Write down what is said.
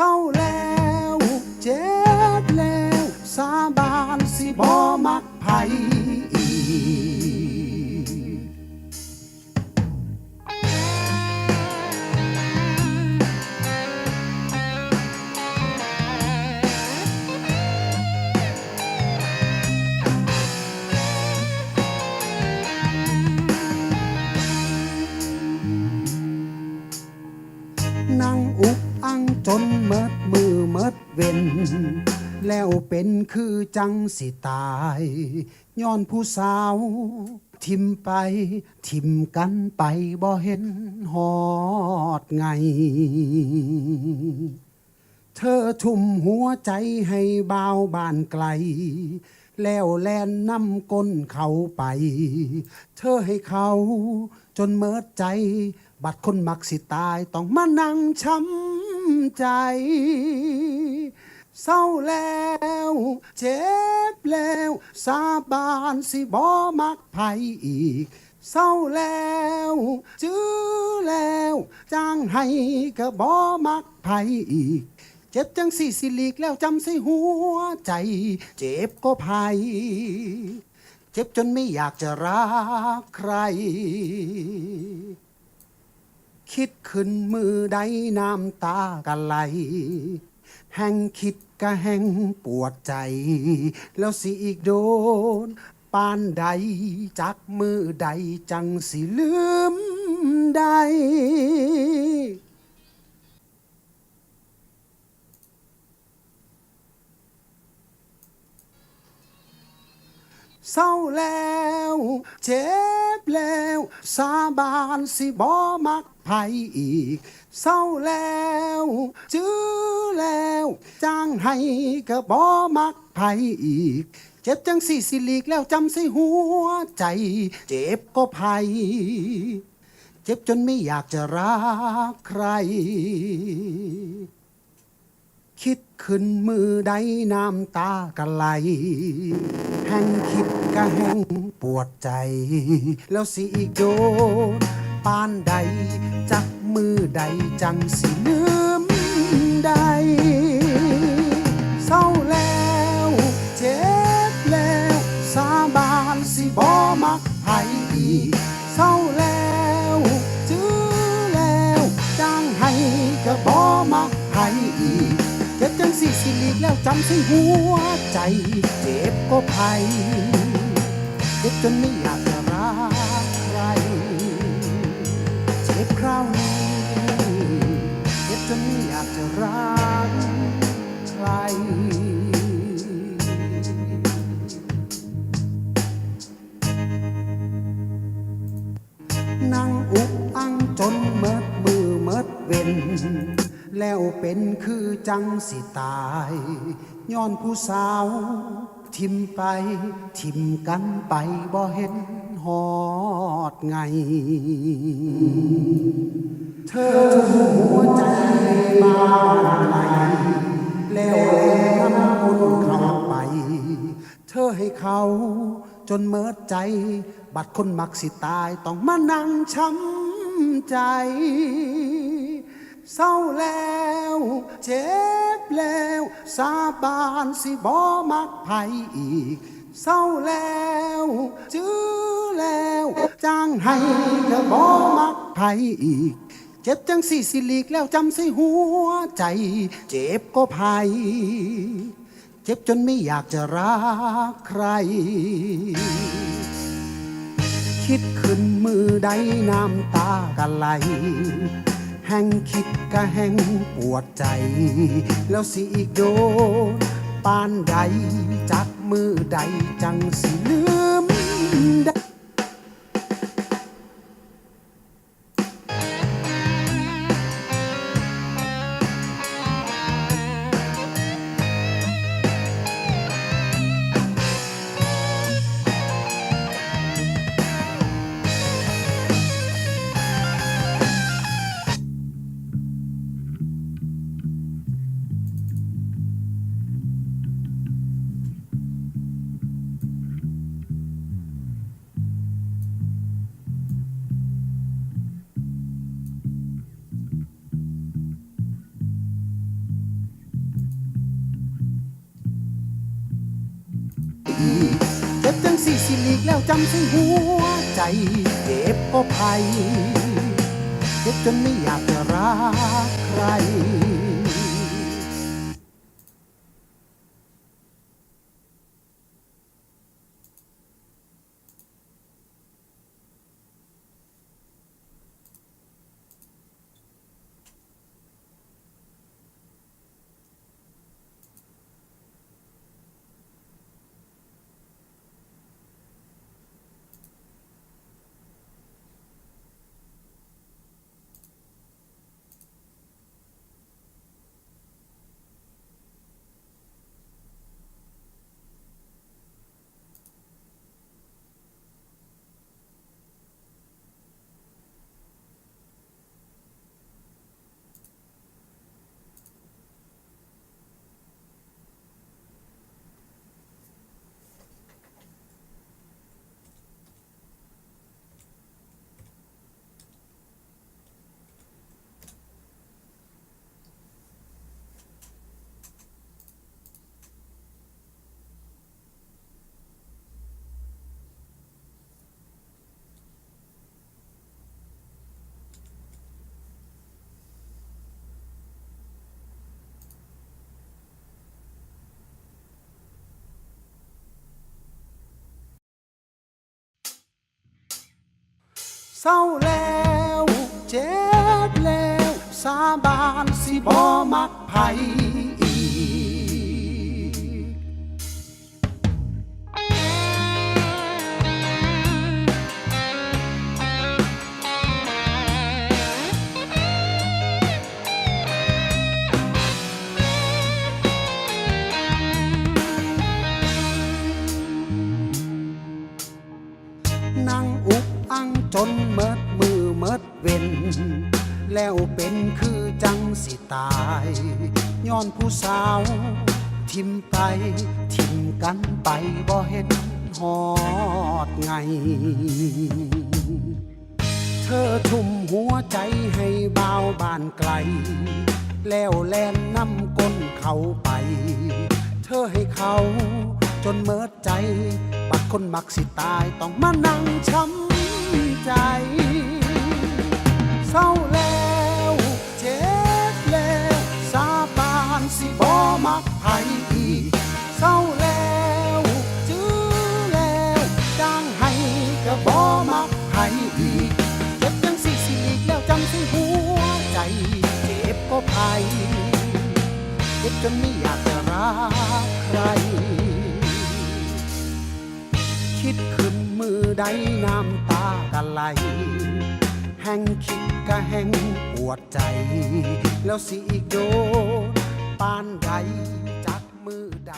เศร้าแล้วเจ็บแล้วสาบานสิบ่มักไผอีกนั่งอุก อังจนเมิดมือเมิดเว้น แล้วเป็นคือจังสิตาย ย้อนผู้สาว ทิมไป ทิมกันไปบ่เห็นหอดไง เธอทุ่มหัวใจให้บ่าวบานไกลแล้วแลนนำก้นเขาไป เธอให้เขา จนเมิดใจ บัดคนมักสิตายต้องมานั่งช้ำ ใจ เศร้าแล้ว เจ็บแล้ว สาบานสิบ่มักไผอีก เศร้าแล้วจื้อแล้วจ้างให้ก็บ่มักไผอีกเจ็บจังสี่สิลีกแล้วจำใส่หัวใจ เจ็บก็ภัย เจ็บจนไม่อยากจะรักใคร คิดขึ้นมือใดน้ำตากันไหล แห่งคิดก็แห่งปวดใจ แล้วสิอีกโดนปานใดจักมือใดจังสิลืมได้เศร้าแล้วเจ็บ แล้ว สาบานสิบ่มักไผอีก เศร้าแล้วจื้อแล้วจ้างให้ก็บ่มักไผอีก เจ็บจังสี่สิลีกแล้วจำใส่หัวใจ เจ็บก็ภัยเจ็บจนไม่อยากจะรักใคร คิดขึ้นมือใดน้ำตากันไหล แห่งคิดก็แห่งปวดใจ แล้วสิอีกโดนปานใด จักมือใดจังสิลืมได้เศร้าแล้วเจ็บแล้วสาบานสิบ่มักไผอีกเศร้าแล้วจื้อแล้วจ้างให้ก็บ่มักไผอีก แล้วจำใส่หัวใจเจ็บก็ภัยเจ็บจนไม่อยากจะรักใคร เจ็บคราวนี้ เจ็บจนไม่อยากจะรักใครนั่งอุกอังจนเมิดมือเมิดเว้นแล้วเป็นคือ จังสิตายย้อนผู้สาว ทิมไป ทิมกันไปบ่เห็นหอดไง เธอหัวใจมาไหลแล้วแลน้ำคนเข้าไป เธอให้เขาจนเมิดใจ บัดคนมักสิตายต้องมานั่งช้ำใจ เศร้าแล้ว เจ็บแล้ว สาบานสิบ่มักไผอีก เศร้าแล้วจื้อแล้วจ้างให้ก็บ่มักไผอีก เจ็บจังสี่สิลีกแล้วจำใส่หัวใจ เจ็บก็ภัยเจ็บจนไม่อยากจะรักใครคิดขึ้นมือใดน้ำตากันไหล แห่งคิดก็แห่งปวดใจ แล้วสิอีกโดนปานใดจักมือใดจังสิลืมได้ สิหลีกแล้วจำใส่หัวใจเจ็บก็ภัยเจ็บจนไม่อยากจะรักใคร เศร้าแล้วเจ็บแล้ว สาบานสิบ่มักไผ แล้วเป็นคือจังสิตายย้อนผู้สาว ทิมไป ทิมกันไปบ่เห็นหอดไง เธอทุ่มหัวใจให้บ่าวบานไกล แล้วแล่นนำก้นเขาไป เธอให้เขาจนเมิดใจบัดคนมักสิตายต้องมานั่งช้ำใจ เศร้าแล้วเจ็บแล้วสาบานสิบ่มักไผอีกเศร้าแล้วจื้อแล้วจ้างให้ก็บ่มักไผอีกเจ็บจังสิสิลีกแล้วจำสิหัวใจเจ็บก็ภัยเจ็บจนไม่อยากจะรักใคร คิดขึ้นมือใดน้ำตากันไหล แห่งคิดกะแห่งปวดใจ แล้วสิอีกโดนปานใดจักมือใด